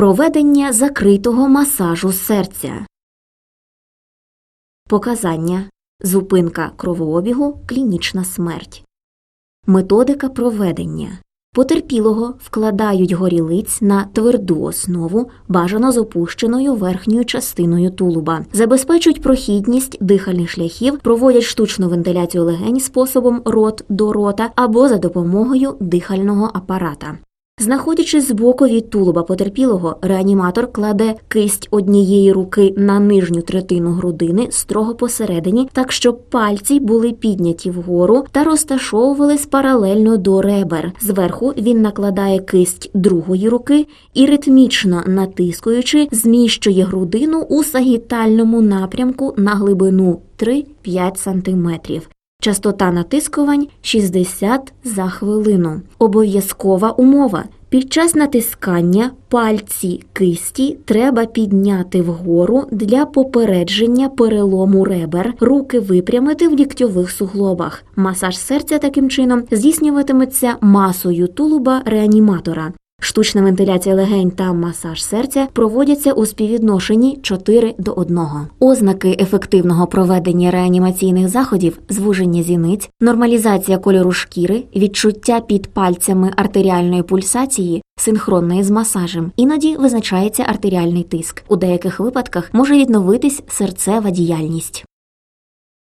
Проведення закритого масажу серця. Показання. Зупинка кровообігу, клінічна смерть. Методика проведення. Потерпілого вкладають горілиць на тверду основу, бажано з опущеною верхньою частиною тулуба, забезпечують прохідність дихальних шляхів, проводять штучну вентиляцію легень способом рот до рота або за допомогою дихального апарата. Знаходячись збоку від тулуба потерпілого, реаніматор кладе кисть однієї руки на нижню третину грудини строго посередині, так щоб пальці були підняті вгору та розташовувались паралельно до ребер. Зверху він накладає кисть другої руки і ритмічно натискуючи, зміщує грудину у сагітальному напрямку на глибину 3-5 см. Частота натискувань 60 за хвилину. Обов'язкова умова. Під час натискання пальці кисті треба підняти вгору для попередження перелому ребер, руки випрямити в ліктьових суглобах. Масаж серця таким чином здійснюватиметься масою тулуба реаніматора. Штучна вентиляція легень та масаж серця проводяться у співвідношенні 4 до 1. Ознаки ефективного проведення реанімаційних заходів звуження зіниць, нормалізація кольору шкіри, відчуття під пальцями артеріальної пульсації, синхронної з масажем. Іноді визначається артеріальний тиск. У деяких випадках може відновитись серцева діяльність.